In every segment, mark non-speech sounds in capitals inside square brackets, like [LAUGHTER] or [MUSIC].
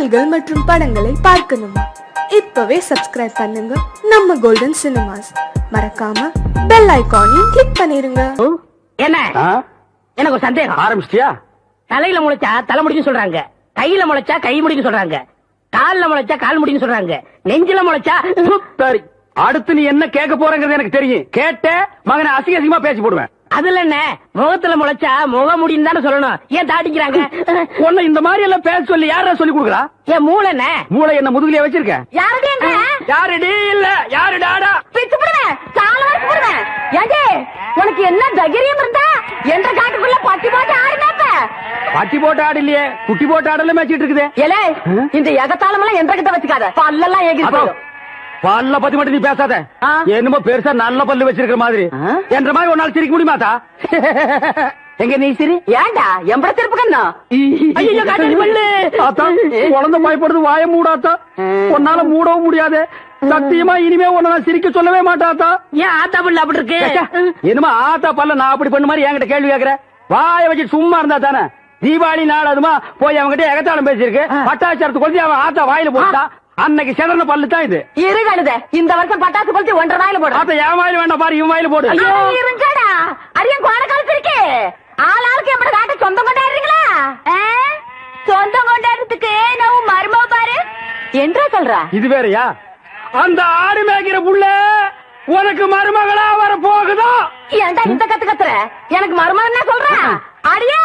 பாடல்கள் மற்றும் படங்களை பார்க்கணுமா. இப்பவே சப்ஸ்கிரைப் பண்ணுங்க. நம்ம கோல்டன் சினிமாஸ் மறக்காம பெல் ஐகானையும் கிளிக் பண்ணிருங்க. என்ன? எனக்கு ஒரு சந்தேகம். ஆரம்பிச்சிட்டியா? தலையில முளைச்சா தலை முடின்னு சொல்றாங்க. கையில முளைச்சா கை முடின்னு சொல்றாங்க. கால்ல முளைச்சா கால் முடின்னு சொல்றாங்க. நெஞ்சில முளைச்சா சரி அடுத்து நீ என்ன கேட்க போறங்கிறது எனக்கு தெரியும். கேட்ட மகனை அசிங்க அசிங்கமா பேசி போடுவேன். அதுல என்ன? முகத்துல முளைச்சா முக முடின்னு தானே சொல்லணும். ஏன் தாட்டிக்கிறாங்க உன்னை இந்த மாதிரி எல்லாம் பேச சொல்லி யாரா சொல்லி கொடுக்குறா? என் மூளை என்ன? மூளை என்ன முதுகுலயே வச்சிருக்க? யாருடைய யாருடி? இல்ல. யாரு டாடா பிச்சு போடுவேன் கால வரைக்கும் போடுவேன் ஏண்டே உனக்கு என்ன தைரியம் இருந்தா என்ற காட்டுக்குள்ள பட்டி போட்டு ஆடினாப்ப? பட்டி போட்டு ஆடு இல்லையே குட்டி போட்டு ஆடல மேய்ச்சிட்டு இருக்குது. ஏலே இந்த எகத்தாளம் எல்லாம் என்ற கிட்ட வச்சுக்காத. பல்லெல்லாம் ஏகி போயிடும். பல்ல பத்தி மட்டும் நீ பேசாத. என்னமோ பெருசா நல்ல பல்லு வச்சிருக்கிற மாதிரி? என்ற மாதிரி ஒரு நாள் சிரிக்க முடியுமாத்தா [LAUGHS] எங்க நீ சிரி? ஏண்டா? எம்பட திருப்பு கண்ணா? ஐயோ காட்டாடி பல்லு! ஆத்தா குழந்தை பயப்படுது வாய மூடாத்தா உன்னால மூடவும் முடியாது. சத்தியமா இனிமே உன்னை நான் சிரிக்க சொல்லவே மாட்டாத்தா ஏன் ஆத்தா பல்லு அப்படி இருக்கு? என்னமா ஆத்தா பல்ல நான் அப்படி பண்ண மாதிரி என்கிட்ட கேள்வி கேக்குற? வாய வச்சு சும்மா இருந்தா தானே? தீபாவளி நாள் அதுமா போய் அவன்கிட்ட எகத்தாளம் பேசியிருக்கு. பட்டாச்சாரத்து கொளுத்தி அவன் ஆத்தா வாயில போட்டா அன்னைக்கு செதறன பல்லு தான் இது. இரு கழுத இந்த வருஷம் பட்டாசு கொளுத்தி ஒன்றரை வாயில போடுறோம் ஆத்தா என் வாயில வேண்டாம் பாரு இவன் வாயில போடு. இருங்கடா அரியன் கோண காலத்து இருக்கு ஆள் ஆளுக்கு எம்பட காட்ட சொந்தம் கொண்டாடுறீங்களா சொந்தம் கொண்டாடுறதுக்கு நான் மருமவ பாரு. என்றா சொல்றா? இது வேறயா? அந்த ஆடு மேய்க்கிற புள்ள உனக்கு மருமகளா வர போகுதோ ஏன்டா இந்த கத்து கத்துற? எனக்கு மருமகன் சொல்றேன் அடியே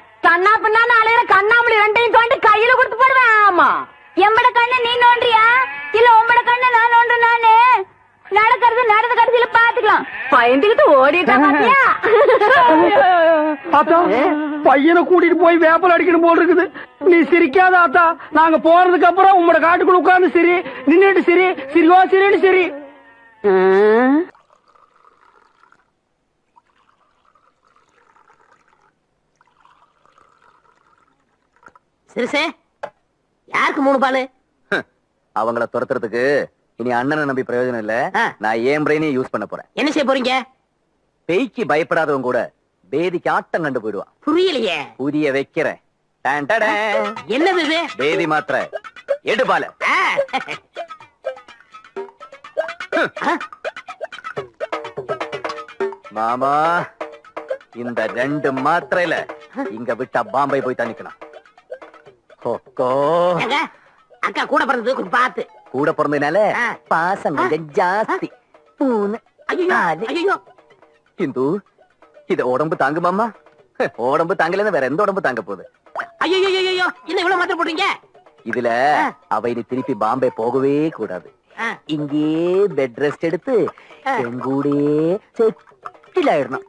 கண்ணா பின்னான்னு அலையிற கண்ணாமூலி ரெண்டையும் தோண்டி கையில கொடுத்து போடுவேன். ஆமா. எம்பட கண்ணு நீ நோண்டியா? இல்ல உம்பட கண்ணு நான் நோண்டு நானு நடக்கிறது நடந்த கடைசியில பாத்துக்கலாம். பயந்துகிட்டு ஓடிட்டா பாத்தியா? ஆத்தா பையனை கூட்டிட்டு போய் வேப்பல் அடிக்கணும் போல் இருக்குது. நீ சிரிக்காத ஆத்தா நாங்க போறதுக்கு அப்புறம் உங்களோட காட்டுக்குள்ள உட்கார்ந்து சிரி நின்னுட்டு சிரி சிரிவா சிரின்னு சிரி. சிறுசே யாருக்கு மூணு பாலு? அவங்கள துரத்துறதுக்கு இனி அண்ணனை நம்பி பிரயோஜனம் இல்ல. நான் ஏன் பிரெயினையும் யூஸ் பண்ண போறேன். என்ன செய்ய போறீங்க? பேய்க்கு பயப்படாதவங்க கூட பேதிக்கு ஆட்டம் கண்டு போயிடுவான். புரியலையே. புதிய வைக்கிறேன். என்னது இது? பேதி மாத்திர எடு பால. மாமா இந்த ரெண்டு மாத்திரையில இங்க விட்டா பாம்பே போய் தண்ணிக்கணும் கொக்கோ ஏங்க, அக்கா கூட பிறந்தது கொஞ்சம் பார்த்து. கூட பிறந்ததுனால. பாசம் கொஞ்சம் ஜாஸ்தி. மூணு ஐயோ இந்து இத உடம்பு தாங்குமாமா உடம்பு தாங்கலன்னா வேற எந்த உடம்பு தாங்க போகுது? ஐயோ ஐயோ என்ன இவ்வளவு மாத்திரம் போடுறீங்க? இதுல. அவ இனி திருப்பி பாம்பே போகவே கூடாது. இங்கே பெட் ரெஸ்ட் எடுத்து. எங்கூடே செட்டில் ஆயிடணும்.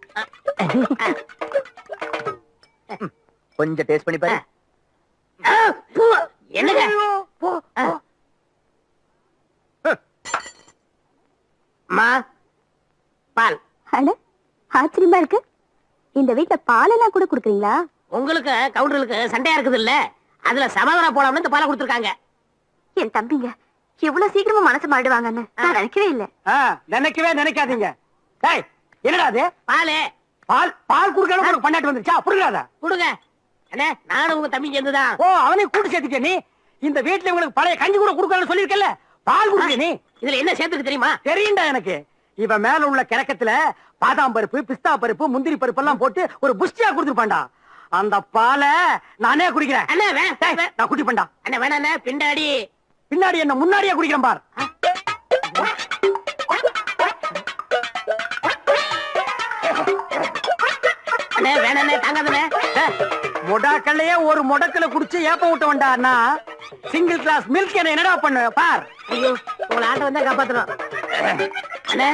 கொஞ்சம் டேஸ்ட் பண்ணி பாரு. என்னங்க. அம்மா பால். அட ஆச்சரியமா இருக்கு. இந்த வீட்ல பாலெல்லாம் கூட குடுக்குறீங்களா? உங்களுக்கு கவுண்டர்களுக்கு சண்டையா இருக்குது இல்ல அதுல சமாதானம் போலாம்னு இந்த பாலை கொடுத்துருக்காங்க. என் தம்பிங்க இவ்வளவு சீக்கிரமா மனசு மாறிடுவாங்கன்னு நான் நினைக்கவே இல்ல. நினைக்கவே நினைக்காதீங்க. என்னடா அது? பாலு. பால் பால் குடுக்கணும் பண்ணாட்டு வந்துருச்சா? புரியாத கொடுங்க. அண்ணே நானும் உங்க தம்பி சேர்ந்துதான். ஓ அவனையும் கூட்டு சேர்த்துக்க நீ? இந்த வீட்டுல இவங்களுக்கு பழைய கஞ்சி கூட குடுக்கணும்னு சொல்லிருக்கல பால் குடுக்க நீ. இதுல என்ன சேர்த்துக்கு தெரியுமா? தெரியும்டா எனக்கு. இவ மேல உள்ள கிழக்கத்துல பாதாம் பருப்பு பிஸ்தா பருப்பு முந்திரி பருப்பு எல்லாம் போட்டு ஒரு புஷ்டியா கொடுத்துருப்பான்டா. அந்த பாலை நானே குடிக்கிறேன். அண்ணே நான் குடிப்பேன்டா. அண்ணே வேணாண்ணே பின்னாடி. பின்னாடி என்ன முன்னாடியே குடிக்கிறேன் பார். அண்ணே வேணாண்ணே தாங்காதண்ணே. முடாக்கல்லையே ஒரு முடக்கல குடிச்சு ஏப்ப விட்ட வேண்டாண்ணா சிங்கிள் கிளாஸ் மில்க் என்ன என்னடா பண்ணு? பார். ஐயோ உங்களை ஆட்ட வந்தா காப்பாத்தணும் அண்ணே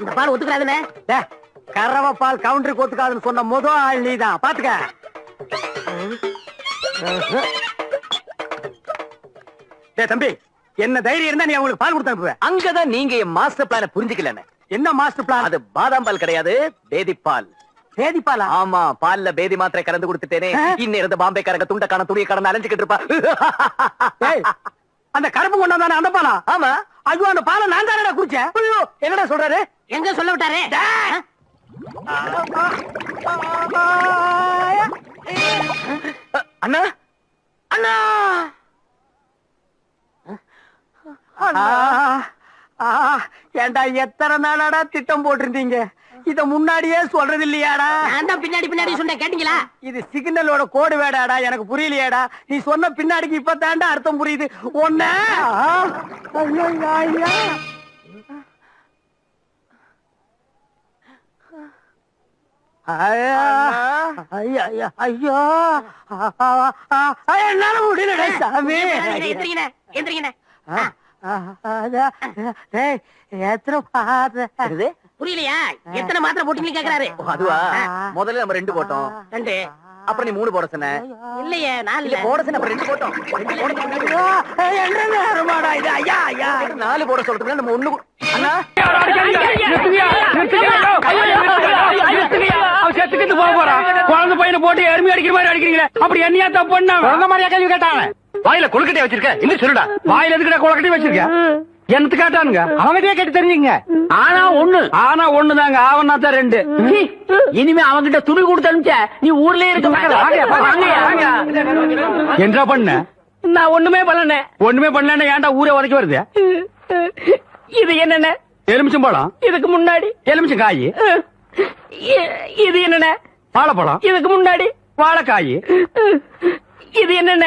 இந்த பால் ஒத்துக்கிறாதுண்ணே டே, கறவை பால் கவுண்டருக்கு ஒத்துக்காதுன்னு சொன்ன முத ஆள் நீதான். பாத்துக்க. டேய் தம்பி என்ன தைரியம் இருந்தா நீ அவங்களுக்கு பால் கொடுத்து அனுப்புவ. அங்கதான் நீங்க என் மாஸ்டர் பிளான புரிஞ்சுக்கலன்னு என்ன மாஸ்டர் பிளான் அது பாதாம் பால் கிடையாது பேதி பால்? ஆமா பால்ல பேதி மாத்திரை கலந்து கொடுத்துட்டேனே. இன்னும் இருந்த பாம்பே கரக துண்ட காண துணியை கடந்து அலைஞ்சுக்கிட்டு இருப்பா. ஏய், அந்த கருப்பு கொண்டாந்தானே அந்த பாலா? ஆமா. ஐயோ அந்த பாலை நான் தானடா குடிச்சேன்? ஐயோ என்னடா சொல்றாரு? எங்க சொல்ல விட்டாரு? அண்ணா? அண்ணா! ஆ, ஆ, ஏன்டா எத்தனை நாளாடா திட்டம் போட்டிருந்தீங்க? இத முன்னாடியே சொல்றது இல்லையாடா நான் தான் பின்னாடி பின்னாடி சொன்னேன் கேட்டீங்களா? இது சிக்னலோட கோடு வேடாடா எனக்கு புரியலையாடா. நீ சொன்ன பின்னாடிக்கு இப்ப தாண்டா அர்த்தம் புரியுது. ஒன்ன ஐயோ. என்னால முடியல சாமி. டேய், எத்தனை என்னது? புரியலையா எத்தனை மாத்திரை போட்டீங்கன்னு கேக்குறாரு ஓ, அதுவா முதல்ல நம்ம ரெண்டு போட்டோம் ரெண்டு அப்புறம் நீ மூணு போட சொன்ன இல்லையே நாலு இல்ல போட சொன்ன அப்புறம் ரெண்டு போட்டோம் ரெண்டு போட சொன்ன. என்ன நேரமாடா இது ஐயா ஐயா நாலு போட சொல்றதுக்கு நம்ம ஒண்ணு அண்ணா குழந்தை பையனை போட்டு எருமை அடிக்கிற மாதிரி அடிக்கிறீங்களே அப்படி என்னையா தப்பு பண்ண மாதிரியா கேள்வி கேட்டாங்க வாயில கொழுக்கட்டை வச்சிருக்க இன்னும் சொல்லுடா வாயில எதுக்குடா குழக்கட்டி வச்சிருக்க என்னத்து கேட்டானுங்க அவங்ககிட்டயே கேட்டு தெரிஞ்சுங்க ஆனா ஒண்ணு ஆனா ஒண்ணுதாங்க ஆவனா தான் ரெண்டு இனிமே அவங்கிட்ட துணி கொடுத்து அனுப்பிச்ச நீ ஊர்லயே இருக்க என்ன பண்ண நான் ஒண்ணுமே பண்ணல ஒண்ணுமே பண்ணல ஏன்டா ஊரே உதைக்க வருது இது என்னென்ன எலுமிச்சம் பழம் இதுக்கு முன்னாடி எலுமிச்சம் காய் இது என்னென்ன வாழைப்பழம் இதுக்கு முன்னாடி வாழைக்காய் இது என்னென்ன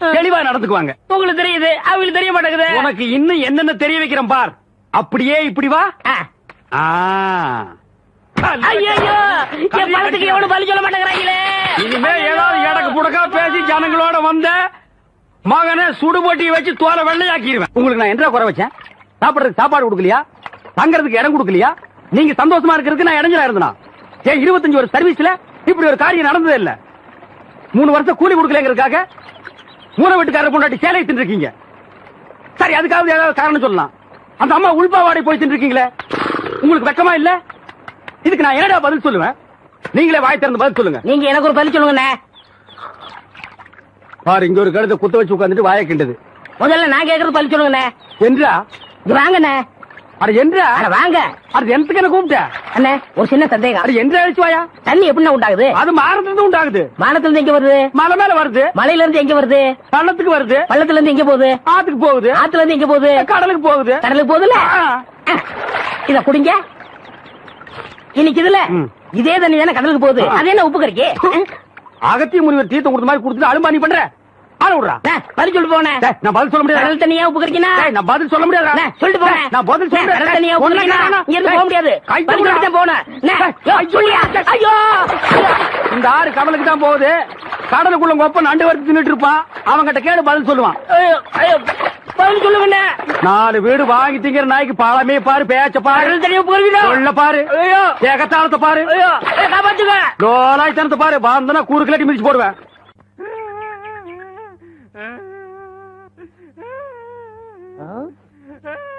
தெளிவா நடந்துக்குவாங்க. உங்களுக்கு தெரியுது அவங்களுக்கு தெரிய மாட்டேங்குது. உனக்கு இன்னும் என்னென்ன தெரிய வைக்கிறேன் பார். அப்படியே இப்படி வா. இனிமே ஏதாவது எடக்கு புடக்கா பேசி ஜனங்களோட வந்த மகனை சுடுபொட்டியை வச்சு தோலை வெள்ளையாக்கிடுவேன் உங்களுக்கு நான் என்ன குறை வச்சேன்? சாப்பிடுறதுக்கு சாப்பாடு கொடுக்கலையா? தங்கறதுக்கு இடம் கொடுக்கலையா? நீங்க சந்தோஷமா இருக்கிறதுக்கு நான் இடைஞ்சலா இருந்தனா? ஏன் இருபத்தஞ்சு ஒரு சர்வீஸ்ல இப்படி ஒரு காரியம் நடந்ததே இல்ல. மூணு வருஷம் கூலி கொடுக்கலங்கிறதுக்காக மூணு வீட்டுக்காரர் பொண்டாட்டி சேலை தின்றுருக்கீங்க சரி அதுக்காவது ஏதாவது காரணம் சொல்லலாம். அந்த அம்மா உள்பாவாடை போய் தின்றுருக்கீங்களே உங்களுக்கு வெக்கமா இல்ல? இதுக்கு நான் என்னடா பதில் சொல்லுவேன்? நீங்களே வாய் திறந்து பதில் சொல்லுங்க. நீங்க எனக்கு ஒரு பதில் சொல்லுங்கண்ணே. பாரு இங்க ஒரு கழுத்தை குத்த வச்சு உட்காந்துட்டு வாய கிண்டது. முதல்ல நான் கேக்குறது பதில் சொல்லுங்கண்ணே. என்றா? வாங்கண்ணே. அட என்றா? அட வாங்க. அது எனக்கு என்ன கூப்பிட்ட? அண்ணே ஒரு சின்ன சந்தேகம். அது என்ற அழிச்சு வாயா? தண்ணி எப்படிண்ணே உண்டாகுது? அது மாறதுல உண்டாகுது. வானத்துல இருந்து எங்க வருது? மலை மேல வருது. மலையில இருந்து எங்க வருது? பள்ளத்துக்கு வருது. பள்ளத்துல இருந்து எங்க போகுது? ஆத்துக்கு போகுது. ஆத்துல இருந்து எங்க போகுது? கடலுக்கு போகுது. கடலுக்கு போகுதுல. இத குடிங்க. இன்னைக்கு இதுல. இதே தண்ணி தானே கடலுக்கு போகுது. அது என்ன உப்பு கறிக்கு அகத்திய முனிவர் தீர்த்தம் கொடுத்த மாதிரி கொடுத்துட்டு அலும்பா நீ பண்ற? விடுறா? பதில் சொல்லிட்டு போனேன் டேய், நான் பதில் சொல்ல முடியாது? கடல் தண்ணியா டேய், நான் பதில் சொல்ல முடியாது? சொல்லிட்டு போனேன் நான் பதில் சொல்ல கடல் தண்ணியா உப்பு ஒண்ணும் கறிக்கினா வேணாம். இங்க இருந்து போக முடியாது. கை பதில் தூக்குடா. சொல்லிட்டு போனேன் அண்ணே, டேய், யோ, ஐயோ. சொல்லியா? ஐயோ! இந்த ஆறு கடலுக்கு தான் போகுது. கடலுக்குள்ள ஒப்ப நண்டு வறுத்து தின்னுட்டு இருப்பான். அவன்கிட்ட கேடு பதில் சொல்லுவான். பதில் சொல்லுங்கண்ணே நாலு வீடு வாங்கி திங்கிற நாய்க்கு பழமே பாரு பேச்ச பாரு. சொல்ல பாரு. ஏகத்தாளத்தை பாரு. லோலாய்த்தனத்தை பாரு. பாந்தனா கூறு கிளட்டி மிதிச்சு போடுவேன்.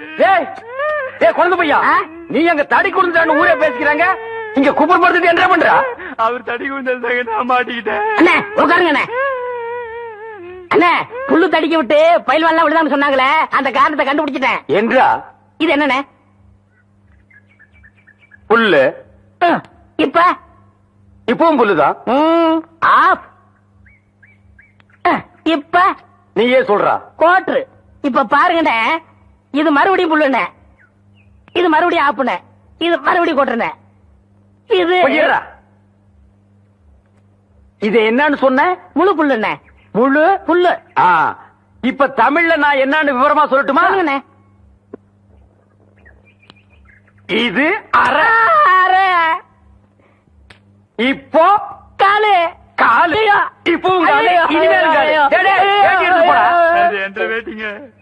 ஏய் ஏய் குழந்தை பையா? ஆ? நீ அங்க தடி குடுந்தான்னு ஊரே பேசிக்கிறாங்க. இங்க குப்பர் படுத்துட்டு என்ன பண்றா? அவர் தடி குந்தல் நான் மாட்டிக்கிட்டேன். அண்ணே உட்காருங்க அண்ணே. அண்ணே புல்லு தடிக்க விட்டு பயில்வான்லாம் விழுதான்னு சொன்னாங்களே அந்த காரணத்தை கண்டுபிடிச்சிட்டேன். என்றா? இது என்னண்ணே? புல்லு. இப்ப? இப்பவும் புல்லுதான்? ஆஃப். இப்ப? நீயே சொல்றா. கோட்ரு. இப்ப பாருங்கண்ணே. இது மறுபடியும் புல்லுண்ணே. இது மறுபடியும் ஆப்புண்ணே. இது மறுபடியும் கோட்டுண்ணே இது. இது என்னன்னு சொன்ன? முழு புல்லுண்ணே. முழு? புல்லு. ஆ. இப்ப தமிழ்ல நான் என்னன்னு விவரமா சொல்லட்டுமா? இது அரை அரை இப்போ? காலு. காலு. இப்பவும் காலு ஐயோ, இனிமேல் காலு. ஐயோ, டேய், டேய், ஐயோ. வேட்டி எடுத்து போடா. அது என்ற வேட்டிங்க.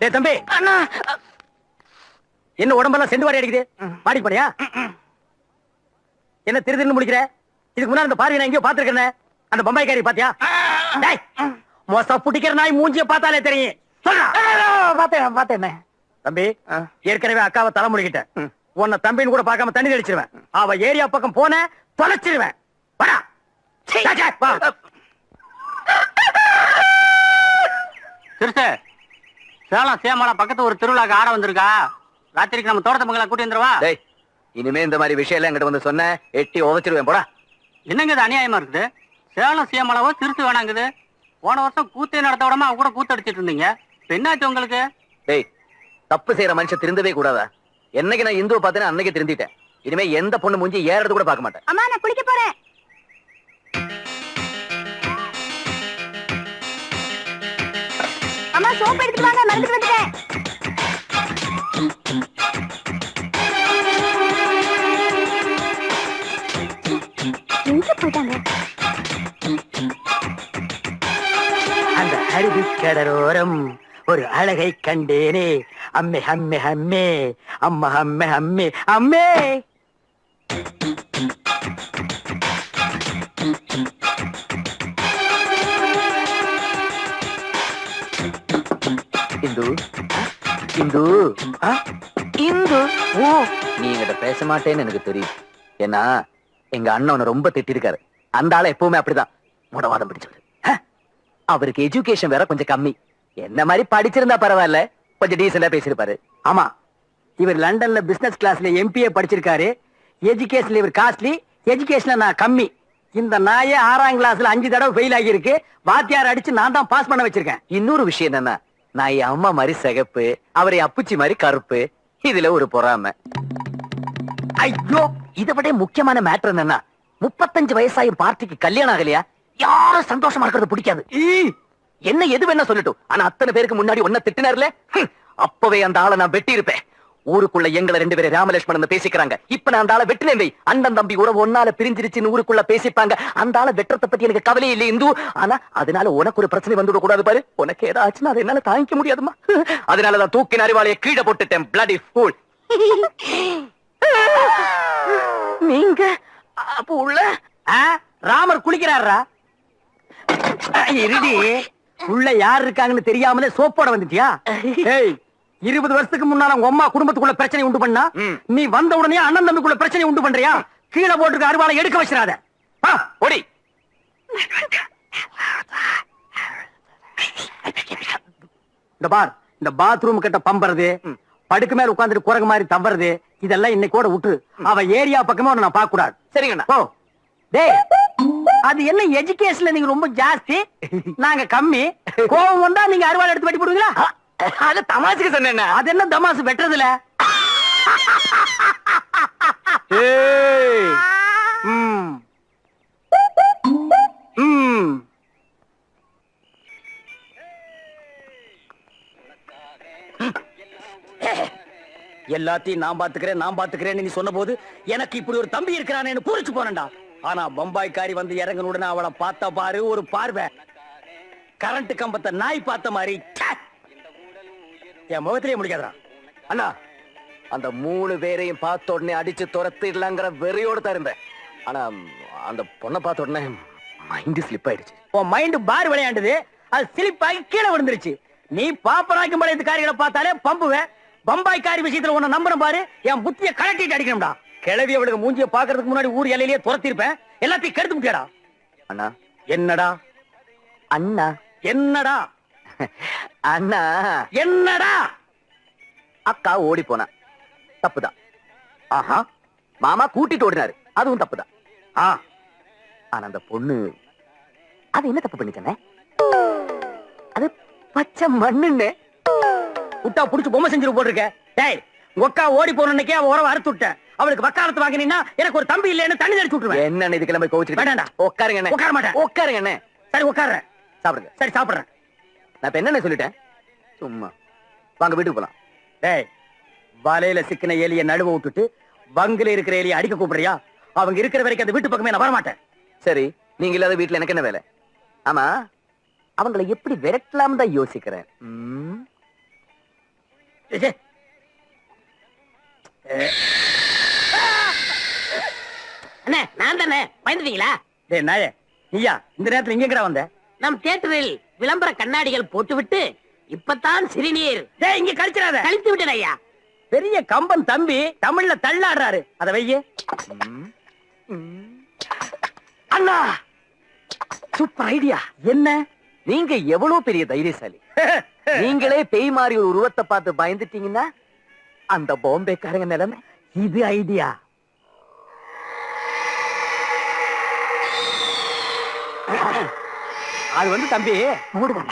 டேய் தம்பி. என்ன உடம்பெல்லாம் செண்டு வாரி அடிக்குது? மாடி போறியா? என்ன திரு திருன்னு முடிக்கிற? இதுக்கு முன்னாடி அந்த பார்வை நான் எங்கேயோ பாத்துருக்கேன் அந்த பம்பாய்க்காரி பாத்தியா டேய் மோசா புட்டிக்கிற நாய் மூஞ்சிய பார்த்தாலே தெரியும். பார்த்தேன் பார்த்தேன் தம்பி ஏற்கனவே அக்காவை தலை முடிக்கிட்டேன் உன்னை தம்பின்னு கூட பார்க்காம தண்ணி தெளிச்சிருவேன். அவ ஏரியா பக்கம் போன தொலைச்சிருவேன். வாடா சே, சே, வா. சிறுசு சேலம் சேமலா பக்கத்து ஒரு திருவிழாக்கு ஆட வந்திருக்கா? ராத்திரிக்கு நம்ம தோட்டத்து மங்களா கூட்டி வந்துருவா? டேய் இனிமே இந்த மாதிரி விஷயம் எல்லாம் என்கிட்ட வந்து சொன்ன எட்டி உதச்சிருவேன் போடா. என்னங்க இது அநியாயமா இருக்குது? சேலம் சேமலாவோ சிறுசு வேணாங்குது? போன வருஷம் கூத்தே நடத்த விடாம அவ கூட கூத்தடிச்சிட்டு இருந்தீங்க. இப்ப என்னாச்சு உங்களுக்கு? டேய் தப்பு செய்யற மனுஷன் திருந்தவே கூடாதா? என்னைக்கு நான் இந்துவை பார்த்தேன்னா அன்னைக்கு திருந்திட்டேன். இனிமே எந்த பொண்ணு மூஞ்சி ஏறது கூட பார்க்க மாட்டேன். அம்மா நான் குளிக்க போறேன். அம்மா சோப்பு எடுத்துட்டு வாங்க மறந்துட்டு வந்துட்டேன். எங்க போயிட்டாங்க? அந்த அருவி கடலோரம் ஒரு அழகை கண்டேனே. அம்மே அம்மே அம்மே அம்மா அம்மே அம்மே அம்மே. இந்து. இந்து. இந்து. ஓ. நீ என்கிட்ட பேச மாட்டேன்னு எனக்கு தெரியும். ஏன்னா எங்க அண்ணன் ரொம்ப திட்டிருக்காரு. அந்த ஆளை எப்பவுமே அப்படிதான். முடவாதம் பிடிச்சவர். அவருக்கு எஜுகேஷன் வேற கொஞ்சம் கம்மி. என்ன மாதிரி படிச்சிருந்தா பரவாயில்ல. கொஞ்சம் டீசெண்டா பேசியிருப்பாரு. ஆமா. இவர் லண்டன்ல பிசினஸ் கிளாஸ்ல எம்பிஏ படிச்சிருக்காரு. எஜுகேஷன்ல இவர் காஸ்ட்லி எஜுகேஷன்ல நான் கம்மி. இந்த நாயே ஆறாம் கிளாஸ்ல அஞ்சு தடவை ஃபெயில் ஆகியிருக்கு. வாத்தியார் அடிச்சு நான் தான் பாஸ் பண்ண வச்சிருக்கேன். இன்னொரு விஷயம் என்னன்னா நான் என் அம்மா மாதிரி சிகப்பு அவரை அப்புச்சி மாதிரி கருப்பு இதுல ஒரு பொறாமை. ஐயோ இதை விட முக்கியமான மேட்டர் என்னன்னா முப்பத்தஞ்சு வயசாயும் பார்ட்டிக்கு கல்யாணம் ஆகலையா? யாரும் சந்தோஷமா இருக்கிறது பிடிக்காது. என்ன எது வேணா சொல்லட்டும். ஆனா அத்தனை பேருக்கு முன்னாடி ஒன்ன திட்டினார்ல? அப்பவே அந்த ஆளை நான் வெட்டி இருப்பேன் ஊருக்குள்ள எங்களை ரெண்டு பேரும் ராமலட்சுமணன் பேசிக்கிறாங்க. இப்ப நான் அந்த ஆளை வெட்டினேன் வை. அண்ணன் தம்பி உறவு ஒன்னால பிரிஞ்சிருச்சுன்னு ஊருக்குள்ள பேசிப்பாங்க. அந்த ஆளை வெட்டுறத பத்தி எனக்கு கவலை இல்லை இந்து. ஆனா அதனால உனக்கு ஒரு பிரச்சனை வந்துட கூடாது பாரு. உனக்கு ஏதாச்சுன்னா அதை என்னால தாங்கிக்க முடியாதுமா அதனாலதான் தூக்கின அறிவாளைய கீழே போட்டுட்டேன் பிளடி ஃபூல் நீங்க அப்ப உள்ள ராமர் குளிக்கிறாரா இருடி. உள்ள யார் இருக்காங்கன்னு தெரியாமலே சோப்போட வந்துட்டியா? ஏய் இருபது வருஷத்துக்கு முன்னால உங்க அம்மா குடும்பத்துக்குள்ள பிரச்சனை உண்டு பண்ணா. நீ வந்த உடனே அண்ணன் தம்பிக்குள்ள பிரச்சனை உண்டு பண்றியா? கீழே போட்டுருக்க அருவாளை எடுக்க வச்சிடாத. ஓடி. இந்த பார் இந்த பாத்ரூம் கிட்ட பம்பறது படுக்கு மேல உட்கார்ந்துட்டு குரங்கு மாதிரி தவறது இதெல்லாம் இன்னைக்கு கூட விட்டு அவ ஏரியா பக்கமே உன்னை நான் பார்க்க கூடாது சரிங்கண்ணா. ஓ டேய் அது என்ன எஜுகேஷன்ல நீங்க ரொம்ப ஜாஸ்தி? நாங்க கம்மி. கோவம் வந்தா நீங்க அருவாள் எடுத்து வெட்டி போடுவீங்களா? அது தமாசுக்கு சொன்னேன் அது என்ன தமாசு வெட்டுறதுல. எல்லாத்தையும் நான் பாத்துக்கிறேன் நான் பாத்துக்கிறேன்னு நீ சொன்ன போது எனக்கு இப்படி ஒரு தம்பி இருக்கிறானேன்னு பூரிச்சு போனேன்டா. ஆனா பம்பாய்க்காரி வந்து இறங்கின உடனே அவளை பார்த்தா பாரு ஒரு பார்வை. கரண்ட் கம்பத்தை நாய் பார்த்த மாதிரி! என் முகத்திலேயே முடிக்காதடா அண்ணா அந்த மூணு பேரையும் பார்த்த உடனே அடிச்சு துரத்திடலாங்கிற வெறியோடு தான் இருந்தேன். ஆனா அந்த பொண்ணை பார்த்த உடனே மைண்ட் ஸ்லிப் ஆயிடுச்சு. உன் மைண்ட் பார் விளையாண்டது அது சிலிப்பாகி கீழே விழுந்துருச்சு. நீ பாப்பராக்கும் பழைய காரிகளை பார்த்தாலே பம்புவேன். பம்பாய் காரி விஷயத்துல உன்னை நம்புறேன் பாரு. என் புத்தியை கலட்டிட்டு அடிக்கணும்டா. கிளவி அவளுக்கு மூஞ்சிய பாக்குறதுக்கு முன்னாடி ஊர் எல்லையிலேயே துரத்திருப்பேன். எல்லாத்தையும் கெடுத்து முட்டியாடா. அண்ணா என்னடா? அண்ணா என்னடா? அண்ணா. என்னடா? அக்கா ஓடி போனா. தப்புதான். ஆஹா மாமா கூட்டிட்டு ஓடினாரு. அதுவும் தப்புதான். ஆ. ஆனா அந்த பொண்ணு அது என்ன தப்பு பண்ணிச்சனே அது பச்சை மண்ணுன்னு. விட்டா புடிச்சு பொம்மை செஞ்சிரு போட்டிருக்க. டேய் அக்கா ஓடி போன அன்னைக்கே அவ உறவை அறுத்து விட்டேன் அவளுக்கு வக்காலத்து வாங்கினீன்னா எனக்கு ஒரு தம்பி இல்லைன்னு தண்ணி தெளிச்சு விட்டுருவேன். என்ன இது கிளம்பி கோவிச்சுக்கிட்டு? வேண்டாம்டா. உட்காருங்க. உட்கார மாட்டேன். உட்காருங்க. சரி உட்கார்றேன். சாப்பிடுங்க. சரி சாப்பிடுறேன். நான் இப்ப என்னென்ன சொல்லிட்டேன்? சும்மா. வாங்க வீட்டுக்கு போலாம். டேய் வலையில சிக்கின எலிய நழுவ விட்டுட்டு பங்குல இருக்கிற எலிய அடிக்க கூப்பிடுறியா? அவங்க இருக்கிற வரைக்கும் அந்த வீட்டு பக்கமே நான் வரமாட்டேன். சரி நீங்க இல்லாத வீட்டுல எனக்கு என்ன வேலை? ஆமா அவங்கள எப்படி விரட்டலாம் தான் யோசிக்கிறேன். அண்ணே நான் தானே? பயந்துட்டீங்களா? டேய் நாயே நீயா இந்த நேரத்துல இங்க எங்கடா வந்த? நம் தியேட்டரில் விளம்பர கண்ணாடிகள் போட்டுவிட்டு இப்பதான் சிறுநீர். இங்க கழிச்சிடாத. கழித்து விட்டேன் ஐயா. பெரிய கம்பன் தம்பி தமிழ்ல தள்ளாடுறாரு. அத வையே. அண்ணா! Super idea. என்ன? நீங்க எவ்வளவு பெரிய தைரியசாலி. நீங்களே பேய் மாதிரி ஒரு உருவத்தை பார்த்து பயந்துட்டீங்கன்னா அந்த பாம்பேக்காரங்க நிலைமை இது ஐடியா. அது வந்து தம்பி. மூடுங்க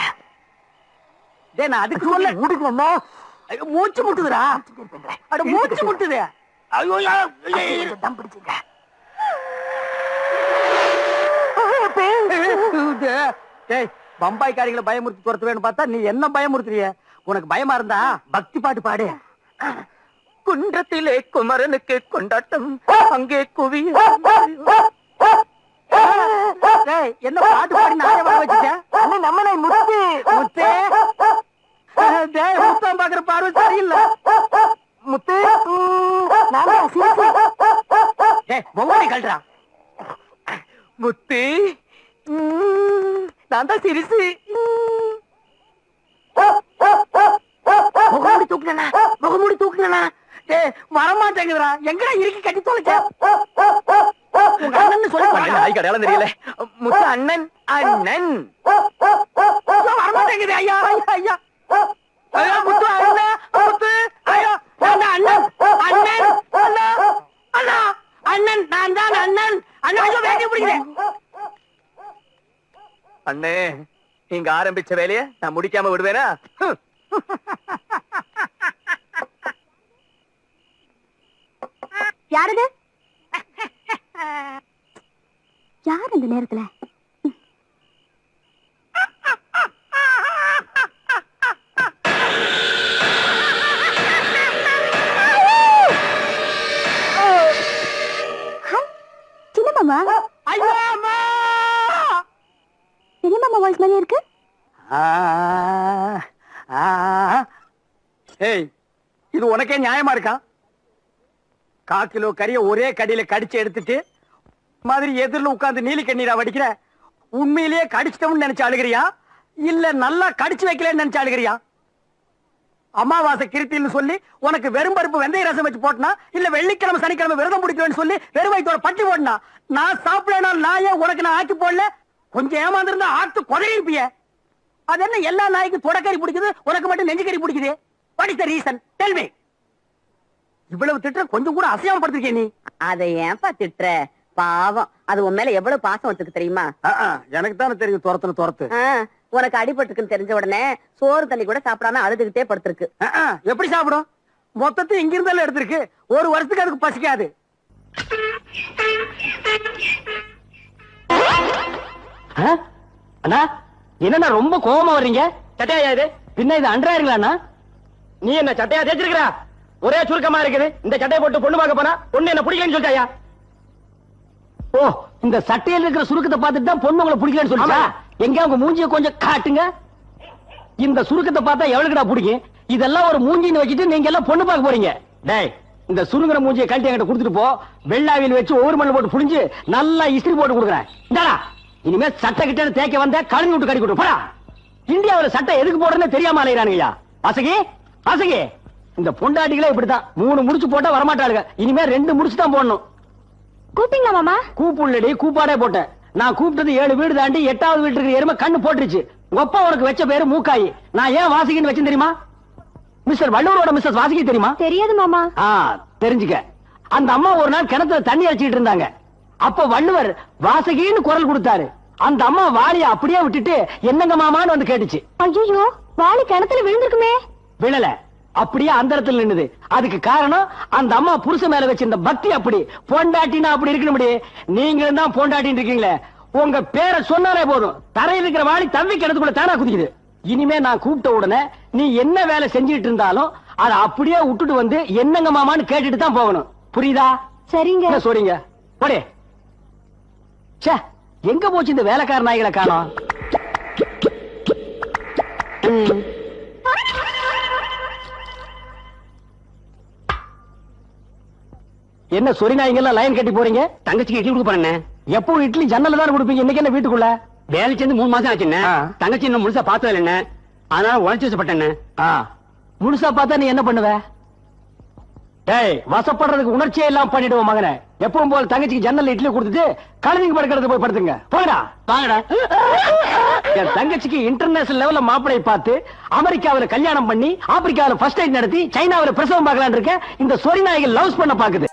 டேய் நான் அதுக்கு சொல்ல மூச்சு முட்டுதுடா. அட மூச்சு முட்டுது. ஐயோ ஐயோ, ஐயோ. தம் பிடிச்சுங்க டேய், டேய் பம்பாய்க்காரிகளை பயமுறுத்தி துரத்துவேன்னு பார்த்தா நீ என்ன பயமுறுத்துறிய? உனக்கு பயமா இருந்தா பக்தி பாட்டு பாடு. குன்றத்திலே குமரனுக்கு கொண்டாட்டம். அங்கே குவி என்ன பாட்டு பாடி நானே வர வச்சுட்டேன் நம்மனை முத்து முத்தே டேய் முத்தம் பாக்குற பார்வை சரியில்லை முத்து ஒவ்வொரு கல்றா முத்து நான் தான் சிரிசு முகமூடி தூக்குனா முகமூடி தூக்குனா டேய் வரமாட்டேங்குதுடா. எங்கடா இறுக்கி கட்டி தொலைச்ச? உங்க அண்ணன் சொல்லி நாய் கடையாளம் தெரியல. முத்து அண்ணன் அண்ணன். வரமாட்டேங்குது ஐயா. ஐயா ஐயா. முத்து அண்ணன் அண்ணா அண்ணா. அண்ணன் நான் தான் அண்ணன். அண்ணன் ஐயோ வேட்டி பிடிக்கிறேன் அண்ணே நீங்க ஆரம்பிச்ச வேலைய நான் முடிக்காம விடுவேனா. யாரது? யார் இந்த நேரத்துல? ஏய் இது உனக்கே நியாயமா இருக்கா? கா கிலோ கறிய ஒரே கடியில கடிச்சு எடுத்துட்டு மாதிரி எதிரில் உட்கார்ந்து நீலி கண்ணீரா வடிக்கிற உண்மையிலேயே கடிச்சிட்டோம்னு நினைச்சு அழுகிறியா? இல்ல நல்லா கடிச்சு வைக்கலன்னு நினைச்சு அழுகிறியா? அமாவாசை கிருத்தின்னு சொல்லி உனக்கு வெறும் பருப்பு வெந்தய ரசம் வச்சு போட்டனா இல்ல வெள்ளிக்கிழமை சனிக்கிழமை விரதம் பிடிக்கணும்னு சொல்லி வெறும் பட்டி போடனா நான் சாப்பிடனா நாயே உனக்கு நான் ஆக்கி போடல? கொஞ்சம் ஏமாந்துருந்தா ஆத்து குதறிருப்பிய அது என்ன எல்லா நாய்க்கும் தொடக்கறி பிடிக்குது உனக்கு மட்டும் நெஞ்சுக்கறி பிடிக்குது? What is the reason tell me இவ்வளவு திட்ட கொஞ்சம் கூட அசையாம படுத்திருக்கே நீ. அதை ஏன்பா திட்டுற? பாவம். அது உன் மேல எவ்வளவு பாசம் வச்சிருக்கு தெரியுமா? எனக்கு தானே தெரியும் துரத்துன துரத்து. உனக்கு அடிபட்டுருக்குன்னு தெரிஞ்ச உடனே சோறு தண்ணி கூட சாப்பிடாம அழுதுகிட்டே படுத்திருக்கு. எப்படி சாப்பிடும்? மொத்தத்தை இங்க இருந்தாலும் எடுத்திருக்கு. ஒரு வருஷத்துக்கு அதுக்கு பசிக்காது. அண்ணா என்னண்ணா ரொம்ப கோவமா வர்றீங்க? சட்டையா இது? பின்ன இது அன்றாயிருங்களா நீ என்ன சட்டையா தேய்ச்சிருக்கிறா? ஒரே சுருக்கமா இருக்குது. இந்த சட்டையை போட்டு பொண்ணு பார்க்க போனா பொண்ணு என்ன பிடிக்கலன்னு சொல்லிட்டாயா? ஓ இந்த சட்டையில இருக்கிற சுருக்கத்தை பார்த்துட்டு தான் பொண்ணு உங்களை பிடிக்கலன்னு சொல்லிச்சா? எங்க உங்க மூஞ்சிய கொஞ்சம் காட்டுங்க. இந்த சுருக்கத்தை பார்த்தா எவ்வளவுக்குடா பிடிக்கும்? இதெல்லாம் ஒரு மூஞ்சின்னு வச்சுட்டு நீங்க எல்லாம் பொண்ணு பார்க்க போறீங்க. டேய் இந்த சுருங்குற மூஞ்சியை கழட்டி என்கிட்ட கொடுத்துட்டு போ. வெள்ளாவில் வச்சு ஒவ்வொரு மண்ணு போட்டு புளிஞ்சு நல்லா இஸ்திரி போட்டு கொடுக்குறேன். இந்தாடா. இனிமே சட்டை கிட்ட தேய்க்க வந்த கழுவி விட்டு கட்டி கொடு போடா இந்தியாவுல சட்டை எதுக்கு போடுறதுன்னு தெரியாம அலையிறானுங்கய்யா. வாசகி வாசகி இந்த பொண்டாட்டிகளே இப்படித்தான். மூணு முடிச்சு போட்டா வரமாட்டாளுங்க. இனிமே ரெண்டு முடிச்சு தான் போடணும். கூப்பிட்டீங்களா மாமா? கூப்புள்ளடி கூப்பாடே போட்டேன். நான் கூப்பிட்டது ஏழு வீடு தாண்டி எட்டாவது வீட்டுக்கு எருமை கண்ணு போட்டுருச்சு. ஒப்பா உனக்கு வச்ச பேரு மூக்காயி. நான் ஏன் வாசிக்கின்னு வச்சேன் தெரியுமா? மிஸ்டர் வள்ளூரோட மிஸ்டர் வாசிக்கு தெரியுமா? தெரியாது மாமா. ஆ தெரிஞ்சுக்க. அந்த அம்மா ஒரு நாள் கிணத்துல தண்ணி அடிச்சிட்டு இருந்தாங்க. அப்ப வள்ளுவர் வாசகின்னு குரல் கொடுத்தாரு. அந்த அம்மா வாளிய அப்படியே விட்டுட்டு என்னங்க மாமான்னு வந்து கேட்டுச்சு. ஐயோ வாளி கிணத்துல விழுந்திருக்குமே. விழல. அப்படியே அந்த இடத்துல நின்னுது. அதுக்கு காரணம் அந்த அம்மா புருஷன் மேல வச்சிருந்த பக்தி அப்படி. பொண்டாட்டினா அப்படி இருக்கணும் நீங்களும் தான் பொண்டாட்டின்னு இருக்கீங்களே. உங்க பேரை சொன்னாலே போதும். தரையில் இருக்கிற வாளி தம்பி கிணத்துக்குள்ள தானா குதிக்குது. இனிமே நான் கூப்பிட்ட உடனே நீ என்ன வேலை செஞ்சுட்டு இருந்தாலும் அதை அப்படியே விட்டுட்டு வந்து என்னங்க மாமான்னு கேட்டுட்டு தான் போகணும். புரியுதா? சரிங்க. சொல்றீங்க? போடே. ச்சே எங்க போச்சு இந்த வேலைக்கார நாய்களை காணோம்? என்ன சொரி நாய்ங்கெல்லாம் லைன் கட்டி போறீங்க? தங்கச்சிக்கு இட்லி கொடுக்க போறேன் எப்பவும் இட்லி ஜன்னல்ல தான் கொடுப்பீங்க? இன்னைக்கு என்ன வீட்டுக்குள்ள? வேலை சேர்ந்து மூணு மாசம் ஆச்சுண்ணே. ஆ. தங்கச்சி இன்னும் முழுசா பார்த்தது இல்லைண்ணே. அதனால உழைச்சு வச்சப்பட்டேண்ணே. ஆ, முழுசா பார்த்தா நீ என்ன பண்ணுவ? டேய் வசப்படுறதுக்கு உணர்ச்சியே எல்லாம் பண்ணிடுவோம் மகனே. எப்பவும் போல தங்கச்சிக்கு ஜன்னல் இட்லி கொடுத்துட்டு கழுதிங்க படுக்கிறது போய் படுத்துங்க. போடா வாங்கடா. என் தங்கச்சிக்கு இன்டர்நேஷனல் லெவல்ல மாப்பிளை பார்த்து அமெரிக்காவுல கல்யாணம் பண்ணி ஆப்பிரிக்காவுல ஃபர்ஸ்ட் எய்ட் நடத்தி சைனாவுல பிரசவம் பார்க்கலாம்னு இருக்க இந்த சொரி நாய்கள் லவ்ஸ் பண்ண பாக்குது